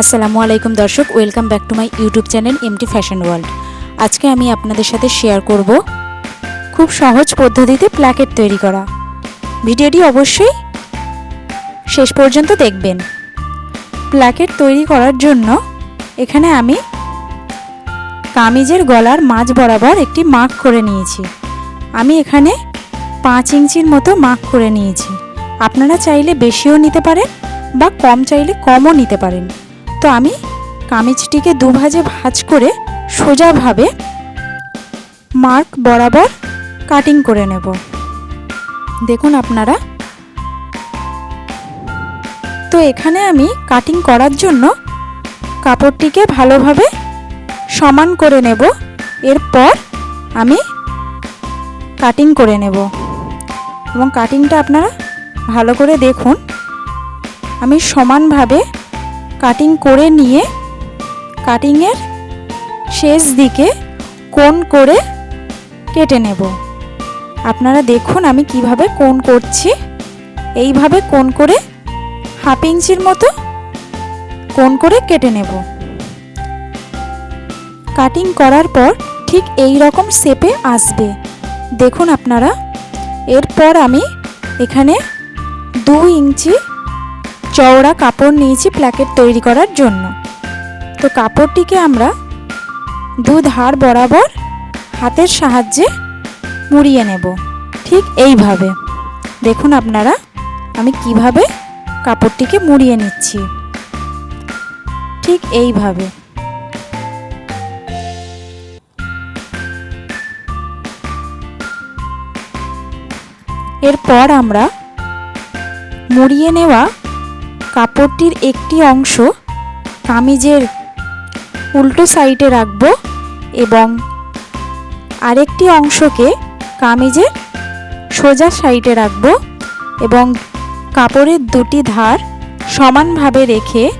আসসালামু আলাইকুম দর্শক, welcome back to my YouTube channel MT Fashion World আজকে আমি আপনাদের সাথে শেয়ার করব খুব সহজ পদ্ধতিতে প্ল্যাকেট তৈরি করা। ভিডিওটি অবশ্যই শেষ পর্যন্ত দেখবেন। প্ল্যাকেট তৈরি করার জন্য এখানে আমি কামিজের গলার মাঝ বরাবর একটি মার্ক করে নিয়েছি। আমি এখানে পাঁচ ইঞ্চির মতো মার্ক করে নিয়েছি। আপনারা চাইলে বেশিও নিতে পারেন বা কম চাইলে কমও নিতে পারেন। তো আমি কামিজটিকে দুভাজে ভাঁজ করে সোজাভাবে মার্ক বরাবর কাটিং করে নেব। দেখুন আপনারা। তো এখানে আমি কাটিং করার জন্য কাপড়টিকে ভালোভাবে সমান করে নেব। এরপর আমি কাটিং করে নেব। এবং কাটিংটা আপনারা ভালো করে দেখুন। আমি সমানভাবে কাটিং করে নিয়ে কাটিংয়ের শেষ দিকে কোন করে কেটে নেব। আপনারা দেখুন আমি কীভাবে কোন করছি। এইভাবে কোন করে হাফ ইঞ্চির মতো কোন করে কেটে নেব। কাটিং করার পর ঠিক এই রকম শেপে আসবে। দেখুন আপনারা, এরপর আমি এখানে দু ইঞ্চি চওড়া কাপড় নিয়েছি প্ল্যাকেট তৈরি করার জন্য। তো কাপড়টিকে আমরা দু ধার বরাবর হাতের সাহায্যে মুড়িয়ে নেব। ঠিক এইভাবে। দেখুন আপনারা, আমি কীভাবে কাপড়টিকে মুড়িয়ে নিচ্ছি। ঠিক এইভাবে। এরপর আমরা মুড়িয়ে নেওয়া কাপড়টির একটি অংশ কামিজের উল্টো সাইডে রাখব এবং আরেকটি অংশকে কামিজের সোজা সাইডে রাখব এবং কাপড়ের দুটি ধার সমানভাবে রেখে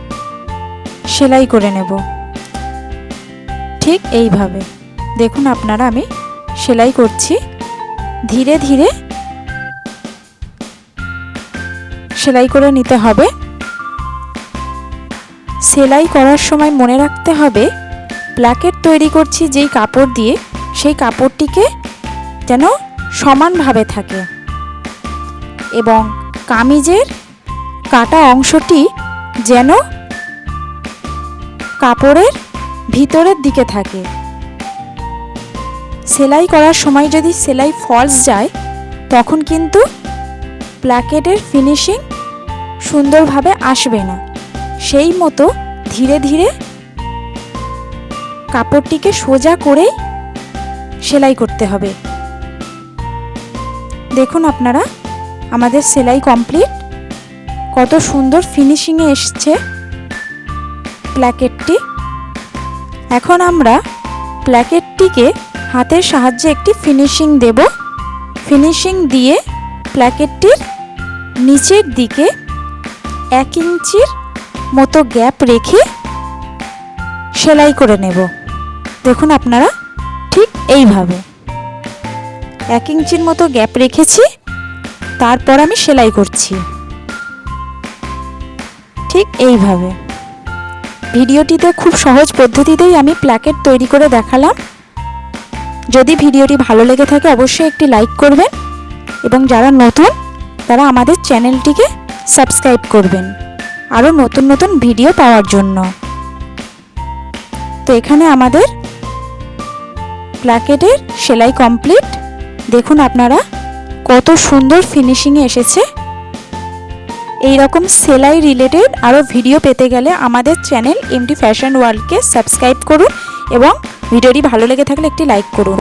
সেলাই করে নেব। ঠিক এইভাবে। দেখুন আপনারা, আমি সেলাই করছি। ধীরে ধীরে সেলাই করে নিতে হবে। সেলাই করার সময় মনে রাখতে হবে প্ল্যাকেট তৈরি করছি যেই কাপড় দিয়ে, সেই কাপড়টিকে যেন সমানভাবে থাকে এবং কামিজের কাটা অংশটি যেন কাপড়ের ভিতরের দিকে থাকে। সেলাই করার সময় যদি সেলাই ফলস যায়, তখন কিন্তু প্ল্যাকেটের ফিনিশিং সুন্দরভাবে আসবে না। সেই মতো ধীরে ধীরে কাপড়টিকে সোজা করেই সেলাই করতে হবে। দেখুন আপনারা, আমাদের সেলাই কমপ্লিট। কত সুন্দর ফিনিশিংয়ে এসছে প্ল্যাকেটটি। এখন আমরা প্ল্যাকেটটিকে হাতের সাহায্যে একটি ফিনিশিং দেব। ফিনিশিং দিয়ে প্ল্যাকেটটির নিচের দিকে এক ইঞ্চির মতো গ্যাপ রেখে সেলাই করে নেব। দেখুন আপনারা, ঠিক এইভাবে। এক ইঞ্চির মতো গ্যাপ রেখেছি, তারপর আমি সেলাই করছি। ঠিক এইভাবে। ভিডিওটিতে খুব সহজ পদ্ধতিতেই আমি প্ল্যাকেট তৈরি করে দেখালাম। যদি ভিডিওটি ভালো লেগে থাকে, অবশ্যই একটি লাইক করবেন। এবং যারা নতুন, তারা আমাদের চ্যানেলটিকে সাবস্ক্রাইব করবেন। আরও নতুন নতুন ভিডিও পাওয়ার জন্য। তো এখানে আমাদের প্ল্যাকেটের সেলাই কমপ্লিট। দেখুন আপনারা কত সুন্দর ফিনিশিংয়ে এসেছে। এই রকম সেলাই রিলেটেড আরও ভিডিও পেতে গেলে আমাদের চ্যানেল এমটি ফ্যাশন ওয়ার্ল্ডকে সাবস্ক্রাইব করুন এবং ভিডিওটি ভালো লেগে থাকলে একটি লাইক করুন।